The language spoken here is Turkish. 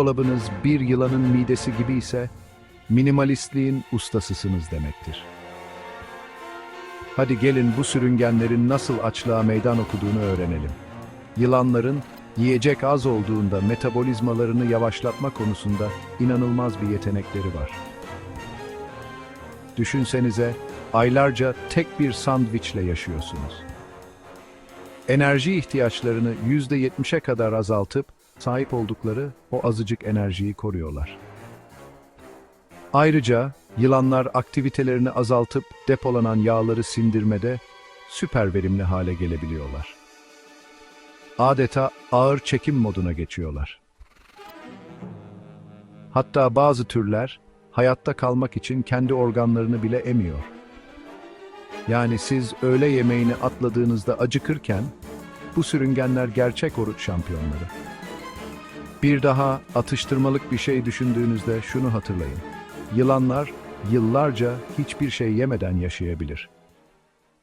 Dolabınız bir yılanın midesi gibi ise minimalistliğin ustasısınız demektir. Hadi gelin bu sürüngenlerin nasıl açlığa meydan okuduğunu öğrenelim. Yılanların yiyecek az olduğunda metabolizmalarını yavaşlatma konusunda inanılmaz bir yetenekleri var. Düşünsenize aylarca tek bir sandviçle yaşıyorsunuz. Enerji ihtiyaçlarını %70'e kadar azaltıp sahip oldukları o azıcık enerjiyi koruyorlar. Ayrıca yılanlar aktivitelerini azaltıp depolanan yağları sindirmede süper verimli hale gelebiliyorlar. Adeta ağır çekim moduna geçiyorlar. Hatta bazı türler hayatta kalmak için kendi organlarını bile emiyor. Yani siz öğle yemeğini atladığınızda acıkırken bu sürüngenler gerçek oruç şampiyonları. Bir daha atıştırmalık bir şey düşündüğünüzde şunu hatırlayın. Yılanlar yıllarca hiçbir şey yemeden yaşayabilir.